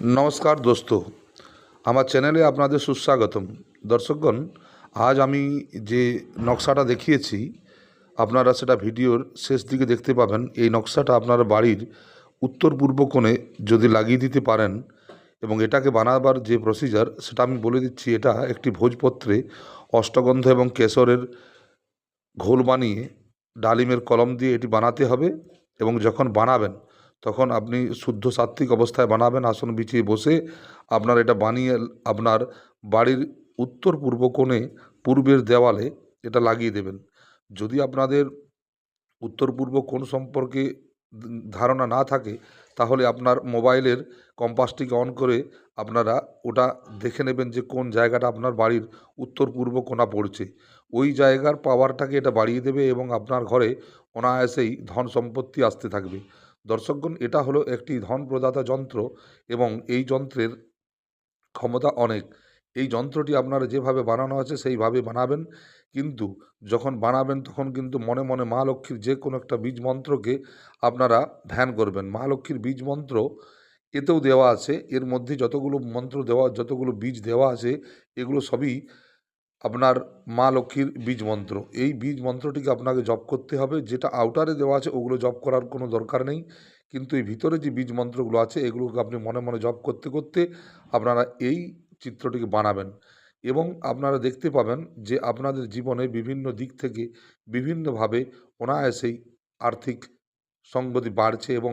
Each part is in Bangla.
নমস্কার দোস্ত। আমার চ্যানেলে আপনাদের সুস্বাগতম। দর্শকগণ, আজ আমি যে নকশাটা দেখিয়েছি, আপনারা সেটা ভিডিওর শেষ দিকে দেখতে পাবেন। এই নকশাটা আপনার বাড়ির উত্তর পূর্ব কোণে যদি লাগিয়ে দিতে পারেন এবং এটাকে বানাবার যে প্রসিজার সেটা আমি বলে দিচ্ছি, এটা একটি ভোজপত্রে অষ্টগন্ধ এবং কেশরের ঘোল বানিয়ে, ডালিমের কলম দিয়ে এটি বানাতে হবে এবং যখন বানাবেন তখন আপনি শুদ্ধ সাত্ত্বিক অবস্থায় বানাবেন আসন বিছিয়ে বসে। আপনার এটা বানিয়ে, আপনার বাড়ির উত্তর পূর্ব কোণে পূর্বের দেওয়ালে এটা লাগিয়ে দেবেন। যদি আপনাদের উত্তর পূর্ব কোণ সম্পর্কে ধারণা না থাকে, তাহলে আপনার মোবাইলের কম্পাসটিকে অন করে আপনারা ওটা দেখে নেবেন যে কোন জায়গাটা আপনার বাড়ির উত্তর পূর্ব কোণা পড়ছে। ওই জায়গার পাওয়ারটাকে এটা বাড়িয়ে দেবে এবং আপনার ঘরে অনায়াসেই ধন সম্পত্তি আসতে থাকবে। দর্শকগণ, এটা হলো একটি ধন প্রদাতা যন্ত্র এবং এই যন্ত্রের ক্ষমতা অনেক। এই যন্ত্রটি আপনারা যেভাবে বানানো আছে, সেইভাবে বানাবেন। কিন্তু যখন বানাবেন, তখন কিন্তু মনে মনে মা লক্ষ্মীর যে কোনো একটা বীজ মন্ত্রকে আপনারা ধ্যান করবেন। মা লক্ষ্মীর বীজ মন্ত্র এতেও দেওয়া আছে। এর মধ্যে যতগুলো মন্ত্র দেওয়া, যতগুলো বীজ দেওয়া আছে, এগুলো সবই আপনার মা লক্ষ্মীর বীজ মন্ত্র। এই বীজ মন্ত্রটিকে আপনাকে জপ করতে হবে। যেটা আউটারে দেওয়া আছে, ওগুলো জপ করার কোনো দরকার নেই। কিন্তু এই ভিতরে যে বীজ মন্ত্রগুলো আছে, এগুলোকে আপনি মনে মনে জপ করতে করতে আপনারা এই চিত্রটিকে বানাবেন। এবং আপনারা দেখতে পাবেন যে আপনাদের জীবনে বিভিন্ন দিক থেকে বিভিন্নভাবে অনায়াসেই আর্থিক সঙ্গতি বাড়ছে এবং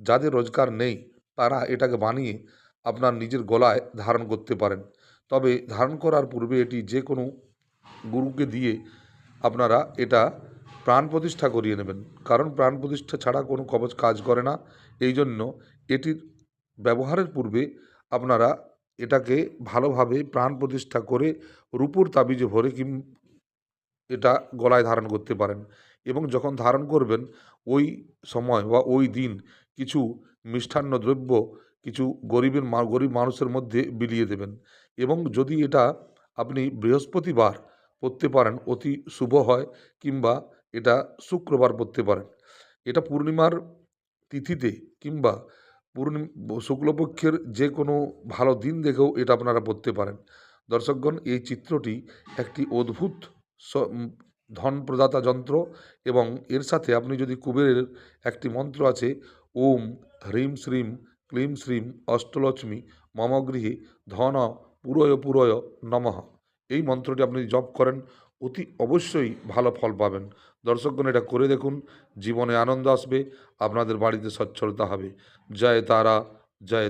যাদের রোজগার নেই, তারা এটাকে বানিয়ে আপনার নিজের গলায় ধারণ করতে পারেন। তবে ধারণ করার পূর্বে এটি যে কোনো গুরুকে দিয়ে আপনারা এটা প্রাণ প্রতিষ্ঠা করিয়ে নেবেন। কারণ প্রাণ প্রতিষ্ঠা ছাড়া কোনো কবচ কাজ করে না। এই জন্য এটির ব্যবহারের পূর্বে আপনারা এটাকে ভালোভাবে প্রাণ প্রতিষ্ঠা করে রূপোর তাবিজে ভরে কিম, এটা গলায় ধারণ করতে পারেন এবং যখন ধারণ করবেন, ওই সময় বা ওই দিন কিছু মিষ্টান্ন দ্রব্য কিছু গরিবের গরিব মানুষের মধ্যে বিলিয়ে দেবেন। এবং যদি এটা আপনি বৃহস্পতিবার পড়তে পারেন, অতি শুভ হয়, কিংবা এটা শুক্রবার পড়তে পারেন। এটা পূর্ণিমার তিথিতে কিংবা পূর্ণিম, শুক্লপক্ষের যে কোনো ভালো দিন দেখেও এটা আপনারা পড়তে পারেন। দর্শকগণ, এই চিত্রটি একটি অদ্ভুত ধন প্রদাতা যন্ত্র এবং এর সাথে আপনি যদি কুবেরের একটি মন্ত্র আছে, ওম, হ্রিম শ্রীম ক্লিম শ্রীম অষ্টলক্ষ্মী মম গৃহে ধন পুরয় পুরয় নমঃ। এই মন্ত্রটি আপনি জপ করেন, অতি অবশ্যই ভালো ফল পাবেন। দর্শকগণ, এটা করে দেখুন, জীবনে আনন্দ আসবে, আপনাদের বাড়িতে সচ্ছলতা হবে। জয় তারা, জয়